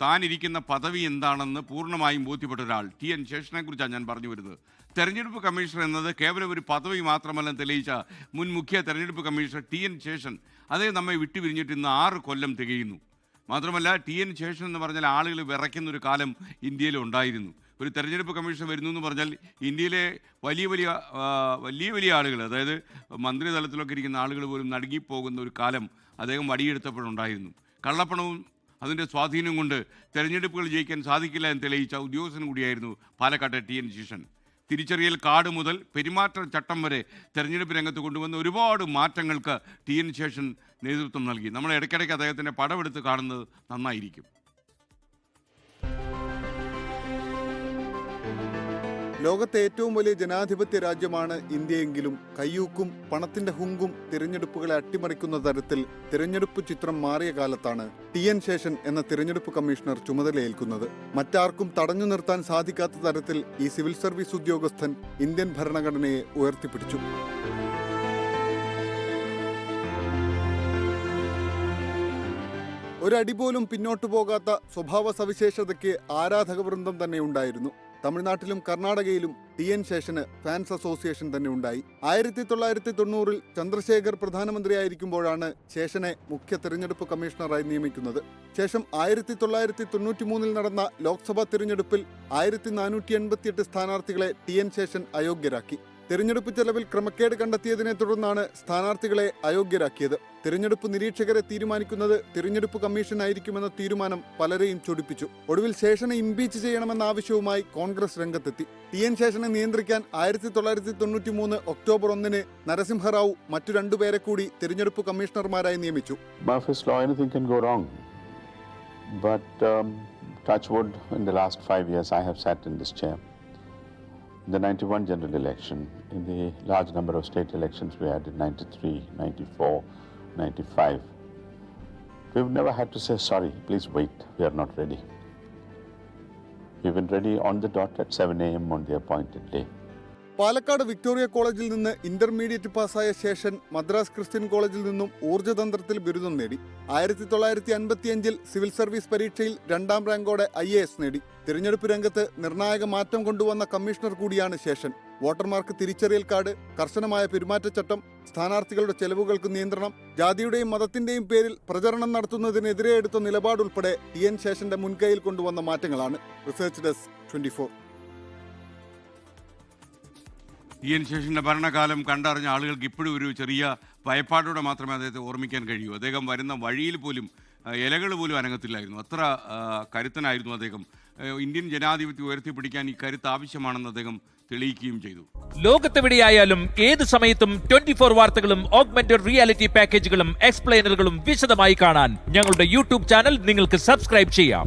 താൻ ഇരിക്കുന്ന പദവി എന്താണെന്ന് പൂർണമായും ബോധ്യപ്പെട്ട ഒരാൾ. ടി. എൻ. ശേഷനെ കുറിച്ചാണ് ഞാൻ പറഞ്ഞു വരുന്നത്. തെരഞ്ഞെടുപ്പ് കമ്മീഷണർ എന്നത് കേവലം ഒരു പദവി മാത്രമല്ല തെളിയിച്ച മുൻ മുഖ്യ തെരഞ്ഞെടുപ്പ് കമ്മീഷണർ ടി. എൻ. ശേഷൻ അതേ നമ്മെ വിട്ടുപിരിഞ്ഞിട്ട് ഇന്ന് ആറ് കൊല്ലം തികയുന്നു. മാത്രമല്ല ടി. എൻ. ശേഷൻ എന്ന് പറഞ്ഞാൽ ആളുകൾ വിറയ്ക്കുന്ന ഒരു കാലം ഇന്ത്യയിൽ ഉണ്ടായിരുന്നു. ഒരു തെരഞ്ഞെടുപ്പ് കമ്മീഷൻ വരുന്നു എന്ന് പറഞ്ഞാൽ ഇന്ത്യയിലെ വലിയ വലിയ വലിയ വലിയ ആളുകൾ അതായത് മന്ത്രിതലത്തിലൊക്കെ ഇരിക്കുന്ന ആളുകൾ പോലും നടുങ്ങിപ്പോകുന്ന ഒരു കാലം അദ്ദേഹം വടിയെടുത്തപ്പോഴുണ്ടായിരുന്നു. കള്ളപ്പണവും അതിന്റെ സ്വാധീനം കൊണ്ട് തെരഞ്ഞെടുപ്പുകൾ ജയിക്കാൻ സാധിക്കില്ല എന്ന് തെളിയിച്ച ഉദ്യോഗസ്ഥൻ കൂടിയായിരുന്നു പാലക്കാട്ടെ ടി എൻ ശിഷൻ തിരിച്ചറിയൽ കാർഡ് മുതൽ പെരുമാറ്റ ചട്ടം വരെ തെരഞ്ഞെടുപ്പ് രംഗത്ത് കൊണ്ടുവന്ന ഒരുപാട് മാറ്റങ്ങൾക്ക് ടി എൻ ശേഷൻ നേതൃത്വം നൽകി. നമ്മൾ ഇടയ്ക്കിടയ്ക്ക് അദ്ദേഹത്തിന്റെ പടമെടുത്ത് കാണുന്നത് നന്നായിരിക്കും. ലോകത്തെ ഏറ്റവും വലിയ ജനാധിപത്യ രാജ്യമാണ് ഇന്ത്യയെങ്കിലും കയ്യൂക്കും പണത്തിന്റെ ഹുങ്കും തിരഞ്ഞെടുപ്പുകളെ അട്ടിമറിക്കുന്ന തരത്തിൽ തിരഞ്ഞെടുപ്പ് ചിത്രം മാറിയ കാലത്താണ് ടി എൻ ശേഷൻ എന്ന തിരഞ്ഞെടുപ്പ് കമ്മീഷണർ ചുമതലയേൽക്കുന്നത്. മറ്റാർക്കും തടഞ്ഞു നിർത്താൻ സാധിക്കാത്ത തരത്തിൽ ഈ സിവിൽ സർവീസ് ഉദ്യോഗസ്ഥൻ ഇന്ത്യൻ ഭരണഘടനയെ ഉയർത്തിപ്പിടിച്ചു. ഒരടി പോലും പിന്നോട്ടു പോകാത്ത സ്വഭാവ സവിശേഷതയ്ക്ക് ആരാധക വൃന്ദം തന്നെ ഉണ്ടായിരുന്നു. തമിഴ്നാട്ടിലും കർണാടകയിലും ടി എൻ ശേഷന് ഫാൻസ് അസോസിയേഷൻ തന്നെ ഉണ്ടായി. ആയിരത്തി തൊള്ളായിരത്തി തൊണ്ണൂറിൽ ചന്ദ്രശേഖർ പ്രധാനമന്ത്രിയായിരിക്കുമ്പോഴാണ് ശേഷനെ മുഖ്യ തെരഞ്ഞെടുപ്പ് കമ്മീഷണറായി നിയമിക്കുന്നത്. ശേഷം ആയിരത്തി തൊള്ളായിരത്തി തൊണ്ണൂറ്റി മൂന്നിൽ നടന്ന ലോക്സഭാ തിരഞ്ഞെടുപ്പിൽ ആയിരത്തി നാനൂറ്റി എൺപത്തിയെട്ട് സ്ഥാനാർത്ഥികളെ ടി എൻ ശേഷൻ അയോഗ്യരാക്കി. തിരഞ്ഞെടുപ്പ് ചെലവിൽ ക്രമക്കേട് കണ്ടെത്തിയതിനെ തുടർന്നാണ് സ്ഥാനാർത്ഥികളെ അയോഗ്യരാക്കിയത് തിരഞ്ഞെടുപ്പ് നിരീക്ഷകരെ തീരുമാനിക്കുന്നത് തിരഞ്ഞെടുപ്പ് കമ്മീഷൻ ആയിരിക്കുമെന്ന തീരുമാനം പലരെയും ചൊടിപ്പിച്ചു ഒടുവിൽ ശേഷനെ ഇംപീച്ച് ചെയ്യണമെന്ന ആവശ്യവുമായി കോൺഗ്രസ് രംഗത്തെത്തി ടി എൻ ശേഷനെ നിയന്ത്രിക്കാൻ ആയിരത്തി തൊള്ളായിരത്തി തൊണ്ണൂറ്റി മൂന്ന് ഒക്ടോബർ ഒന്നിന് നരസിംഹറാവു മറ്റു രണ്ടുപേരെ കൂടി തിരഞ്ഞെടുപ്പ് കമ്മീഷണർമാരായി നിയമിച്ചു. But um, touch wood, in the last five years, I have sat in this chair. In the 91 general election, in the large number of state elections we had in 93, 94, 95, we've never had to say, sorry, please wait, we are not ready. We've been ready on the dot at 7 a.m. on the appointed day. Palakkad Victoria കോളേജിൽ നിന്ന് intermediate പാസ്സായ Seshan Madras Christian കോളേജിൽ നിന്നും ഊർജതന്ത്രത്തിൽ ബിരുദം നേടി. ആയിരത്തി തൊള്ളായിരത്തി അൻപത്തിയഞ്ചിൽ civil service പരീക്ഷയിൽ രണ്ടാം റാങ്കോടെ ഐ എ എസ് നേടി. തിരഞ്ഞെടുപ്പ് രംഗത്ത് നിർണായക മാറ്റം കൊണ്ടുവന്ന കമ്മീഷണർ കൂടിയാണ് ശേഷൻ. വോട്ടർമാർക്ക് തിരിച്ചറിയൽ കാർഡ് കർശനമായ പെരുമാറ്റച്ചട്ടം സ്ഥാനാർത്ഥികളുടെ ചെലവുകൾക്ക് നിയന്ത്രണം ജാതിയുടെയും മതത്തിന്റെയും പേരിൽ പ്രചരണം നടത്തുന്നതിനെതിരെ എടുത്ത നിലപാടുൾപ്പെടെ ടി എൻ ശേഷന്റെ മുൻകൈയിൽ കൊണ്ടുവന്ന മാറ്റങ്ങളാണ്. Research desk twenty T N ഭരണകാലം കണ്ടറിഞ്ഞ ആളുകൾക്ക് ഇപ്പോഴും ഒരു ചെറിയ ഭയപ്പാടോടെ മാത്രമേ അദ്ദേഹത്തെ ഓർമ്മിക്കാൻ കഴിയൂ. അദ്ദേഹം വരുന്ന വഴിയിൽ പോലും ഇലകൾ പോലും അനങ്ങത്തില്ലായിരുന്നു. അത്ര കരുത്തനായിരുന്നു അദ്ദേഹം. ഇന്ത്യൻ ജനാധിപത്യം ഉയർത്തിപ്പിടിക്കാൻ ഈ കരുത്ത് ആവശ്യമാണെന്ന് അദ്ദേഹം തെളിയിക്കുകയും ചെയ്തു. ലോകത്തെവിടെയായാലും ഏത് സമയത്തും ട്വന്റി ഫോർ വാർത്തകളും ഓഗ്മെന്റഡ് റിയാലിറ്റി പാക്കേജുകളും എക്സ്പ്ലെയിനറുകളും വിശദമായി കാണാൻ ഞങ്ങളുടെ യൂട്യൂബ് ചാനൽ നിങ്ങൾക്ക് സബ്സ്ക്രൈബ് ചെയ്യാം.